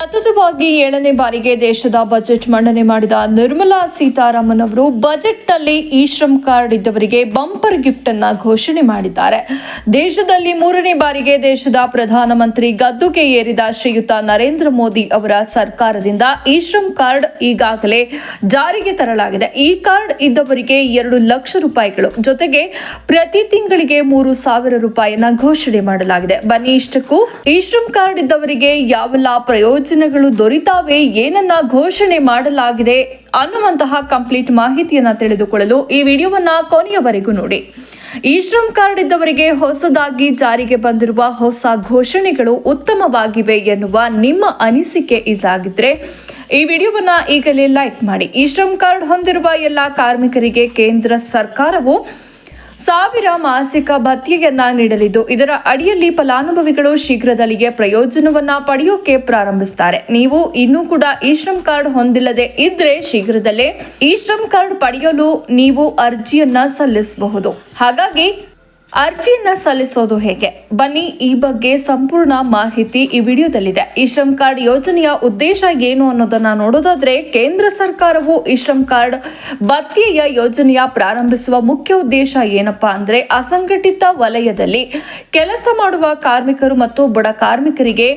ಸತತವಾಗಿ ಏಳನೇ ಬಾರಿಗೆ ದೇಶದ ಬಜೆಟ್ ಮಂಡನೆ ಮಾಡಿದ ನಿರ್ಮಲಾ ಸೀತಾರಾಮನ್ ಅವರು ಬಜೆಟ್ನಲ್ಲಿ ಇ ಶ್ರಮ್ ಕಾರ್ಡ್ ಇದ್ದವರಿಗೆ ಬಂಪರ್ ಗಿಫ್ಟ್ ಅನ್ನ ಘೋಷಣೆ ಮಾಡಿದ್ದಾರೆ. ದೇಶದಲ್ಲಿ ಮೂರನೇ ಬಾರಿಗೆ ದೇಶದ ಪ್ರಧಾನಮಂತ್ರಿ ಗದ್ದುಗೆ ಏರಿದ ಶ್ರೀಯುತ ನರೇಂದ್ರ ಮೋದಿ ಅವರ ಸರ್ಕಾರದಿಂದ ಇ ಶ್ರಮ್ ಕಾರ್ಡ್ ಈಗಾಗಲೇ ಜಾರಿಗೆ ತರಲಾಗಿದೆ. ಈ ಕಾರ್ಡ್ ಇದ್ದವರಿಗೆ ಎರಡು ಲಕ್ಷ ರೂಪಾಯಿಗಳು, ಜೊತೆಗೆ ಪ್ರತಿ ತಿಂಗಳಿಗೆ ಮೂರು ಸಾವಿರ ರೂಪಾಯಿಯನ್ನ ಘೋಷಣೆ ಮಾಡಲಾಗಿದೆ. ಬನ್ನಿ ಇಷ್ಟಕ್ಕೂ ಈ ಶ್ರಮ್ ಕಾರ್ಡ್ ಇದ್ದವರಿಗೆ ಯಾವೆಲ್ಲ ಪ್ರಯೋಜನಗಳು ದೊರೀತಾವೆ, ಏನನ್ನ ಘೋಷಣೆ ಮಾಡಲಾಗಿದೆ ಅನ್ನುವಂತಹ ಕಂಪ್ಲೀಟ್ ಮಾಹಿತಿಯನ್ನ ತಿಳಿದುಕೊಳ್ಳಲು ಈ ವಿಡಿಯೋವನ್ನ ಕೊನೆಯವರೆಗೂ ನೋಡಿ. ಈ ಶ್ರಮ್ ಕಾರ್ಡ್ ಇದ್ದವರಿಗೆ ಹೊಸದಾಗಿ ಜಾರಿಗೆ ಬಂದಿರುವ ಹೊಸ ಘೋಷಣೆಗಳು ಉತ್ತಮವಾಗಿವೆ ಎನ್ನುವ ನಿಮ್ಮ ಅನಿಸಿಕೆ ಇದಾಗಿದ್ರೆ ಈ ವಿಡಿಯೋವನ್ನ ಈಗಲೇ ಲೈಕ್ ಮಾಡಿ. ಈ ಶ್ರಮ್ ಕಾರ್ಡ್ ಹೊಂದಿರುವ ಎಲ್ಲ ಕಾರ್ಮಿಕರಿಗೆ ಕೇಂದ್ರ ಸರ್ಕಾರವು ಸಾವಿರ ಮಾಸಿಕ ಭತ್ಯೆಯನ್ನ ನೀಡಲಿದ್ದು, ಇದರ ಅಡಿಯಲ್ಲಿ ಫಲಾನುಭವಿಗಳು ಶೀಘ್ರದಲ್ಲಿಯೇ ಪ್ರಯೋಜನವನ್ನ ಪಡೆಯೋಕೆ ಪ್ರಾರಂಭಿಸುತ್ತಾರೆ ನೀವು ಇನ್ನೂ ಕೂಡ ಈ ಶ್ರಮ್ ಕಾರ್ಡ್ ಹೊಂದಿಲ್ಲದೆ ಇದ್ರೆ ಶೀಘ್ರದಲ್ಲೇ ಈ ಶ್ರಮ್ ಕಾರ್ಡ್ ಪಡೆಯಲು ನೀವು ಅರ್ಜಿಯನ್ನ ಸಲ್ಲಿಸಬಹುದು. ಹಾಗಾಗಿ ಅರ್ಜಿಯನ್ನ ಸಲ್ಲಿಸೋದು ಹೇಗೆ? ಬನ್ನಿ, ಈ ಬಗ್ಗೆ ಸಂಪೂರ್ಣ ಮಾಹಿತಿ ಈ ವಿಡಿಯೋದಲ್ಲಿದೆ. ಈ ಶ್ರಮ್ ಕಾರ್ಡ್ ಯೋಜನೆಯ ಉದ್ದೇಶ ಏನು ಅನ್ನೋದನ್ನ ನೋಡೋದಾದ್ರೆ, ಕೇಂದ್ರ ಸರ್ಕಾರವು ಈ ಶ್ರಮ್ ಕಾರ್ಡ್ ಭತ್ಯೆಯ ಯೋಜನೆಯ ಪ್ರಾರಂಭಿಸುವ ಮುಖ್ಯ ಉದ್ದೇಶ ಏನಪ್ಪಾ ಅಂದ್ರೆ, ಅಸಂಘಟಿತ ವಲಯದಲ್ಲಿ ಕೆಲಸ ಮಾಡುವ ಕಾರ್ಮಿಕರು ಮತ್ತು ಬಡ ಕಾರ್ಮಿಕರಿಗೆ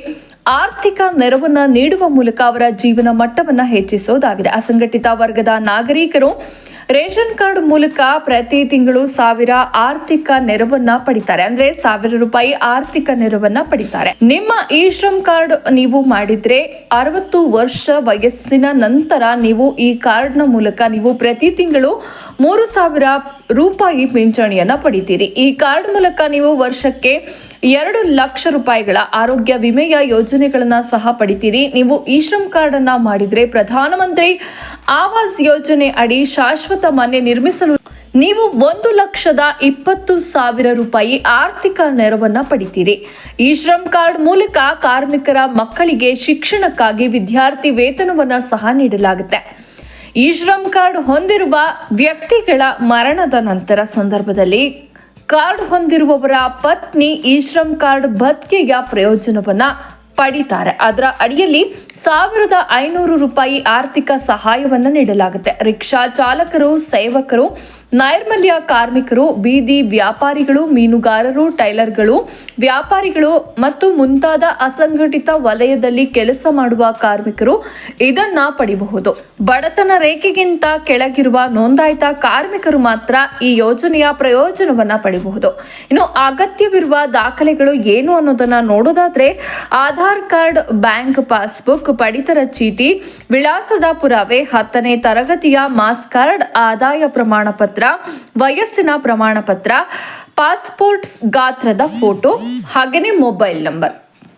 ಆರ್ಥಿಕ ನೆರವನ್ನ ನೀಡುವ ಮೂಲಕ ಅವರ ಜೀವನ ಮಟ್ಟವನ್ನ ಹೆಚ್ಚಿಸೋದಾಗಿದೆ. ಅಸಂಘಟಿತ ವರ್ಗದ ನಾಗರಿಕರು ರೇಷನ್ ಕಾರ್ಡ್ ಮೂಲಕ ಪ್ರತಿ ತಿಂಗಳು ಸಾವಿರ ಆರ್ಥಿಕ ನೆರವನ್ನ ಪಡಿತಾರೆ. ಅಂದ್ರೆ ಸಾವಿರ ರೂಪಾಯಿ ಆರ್ಥಿಕ ನೆರವನ್ನ ಪಡಿತಾರೆ. ನಿಮ್ಮ ಈ ಶ್ರಮ್ ಕಾರ್ಡ್ ನೀವು ಮಾಡಿದ್ರೆ ಅರವತ್ತು ವರ್ಷ ವಯಸ್ಸಿನ ನಂತರ ನೀವು ಈ ಕಾರ್ಡ್ನ ಮೂಲಕ ನೀವು ಪ್ರತಿ ತಿಂಗಳು ಮೂರು ಸಾವಿರ ರೂಪಾಯಿ ಪಿಂಚಣಿಯನ್ನ ಪಡಿತೀರಿ. ಈ ಕಾರ್ಡ್ ಮೂಲಕ ನೀವು ವರ್ಷಕ್ಕೆ ಎರಡು ಲಕ್ಷ ರೂಪಾಯಿಗಳ ಆರೋಗ್ಯ ವಿಮೆಯ ಯೋಜನೆಗಳನ್ನ ಸಹ ಪಡಿತೀರಿ. ನೀವು ಈ ಶ್ರಮ್ ಕಾರ್ಡ್ ಅನ್ನ ಮಾಡಿದ್ರೆ ಪ್ರಧಾನಮಂತ್ರಿ ಆವಾಸ್ ಯೋಜನೆ ಅಡಿ ಶಾಶ್ವತ ಮನೆ ನಿರ್ಮಿಸಲು ನೀವು ಒಂದು ಲಕ್ಷದ ಇಪ್ಪತ್ತು ಸಾವಿರ ರೂಪಾಯಿ ಆರ್ಥಿಕ ನೆರವನ್ನ ಪಡಿತೀರಿ. ಈ ಶ್ರಮ್ ಕಾರ್ಡ್ ಮೂಲಕ ಕಾರ್ಮಿಕರ ಮಕ್ಕಳಿಗೆ ಶಿಕ್ಷಣಕ್ಕಾಗಿ ವಿದ್ಯಾರ್ಥಿ ವೇತನವನ್ನ ಸಹ ನೀಡಲಾಗುತ್ತೆ. ಈ ಶ್ರಮ್ ಕಾರ್ಡ್ ಹೊಂದಿರುವ ವ್ಯಕ್ತಿಗಳ ಮರಣದ ನಂತರ ಸಂದರ್ಭದಲ್ಲಿ ಕಾರ್ಡ್ ಹೊಂದಿರುವವರ ಪತ್ನಿ ಈ ಶ್ರಮ್ ಕಾರ್ಡ್ ಭತ್ಕೆಯ ಪ್ರಯೋಜನವನ್ನ ಪಡಿತಾರೆ. ಅದರ ಅಡಿಯಲ್ಲಿ ಸಾವಿರದ ಐನೂರು ರೂಪಾಯಿ ಆರ್ಥಿಕ ಸಹಾಯವನ್ನು ನೀಡಲಾಗುತ್ತೆ. ರಿಕ್ಷಾ ಚಾಲಕರು, ಸೇವಕರು ನೈರ್ಮಲ್ಯ ಕಾರ್ಮಿಕರು, ಬೀದಿ ವ್ಯಾಪಾರಿಗಳು, ಮೀನುಗಾರರು, ಟೈಲರ್ಗಳು, ವ್ಯಾಪಾರಿಗಳು ಮತ್ತು ಮುಂತಾದ ಅಸಂಘಟಿತ ವಲಯದಲ್ಲಿ ಕೆಲಸ ಮಾಡುವ ಕಾರ್ಮಿಕರು ಇದನ್ನ ಪಡಿಬಹುದು. ಬಡತನ ರೇಖೆಗಿಂತ ಕೆಳಗಿರುವ ನೋಂದಾಯಿತ ಕಾರ್ಮಿಕರು ಮಾತ್ರ ಈ ಯೋಜನೆಯ ಪ್ರಯೋಜನವನ್ನ ಪಡಿಬಹುದು. ಇನ್ನು ಅಗತ್ಯವಿರುವ ದಾಖಲೆಗಳು ಏನು ಅನ್ನೋದನ್ನ ನೋಡೋದಾದ್ರೆ, ಆಧಾರ್ ಕಾರ್ಡ್, ಬ್ಯಾಂಕ್ ಪಾಸ್ಬುಕ್, ಪಡಿತರ ಚೀಟಿ ವಿಳಾಸದ ಪುರಾವೆ ಹತ್ತನೇ ತರಗತಿಯ ಮಾಸ್ ಕಾರ್ಡ್ ಆದಾಯ ಪ್ರಮಾಣ ಪತ್ರ ವಯಸ್ಸಿನ ಪ್ರಮಾಣ ಪತ್ರ ಪಾಸ್ಪೋರ್ಟ್ ಗಾತ್ರದ ಫೋಟೋ ಹಾಗೆಯೇ ಮೊಬೈಲ್ ನಂಬರ್.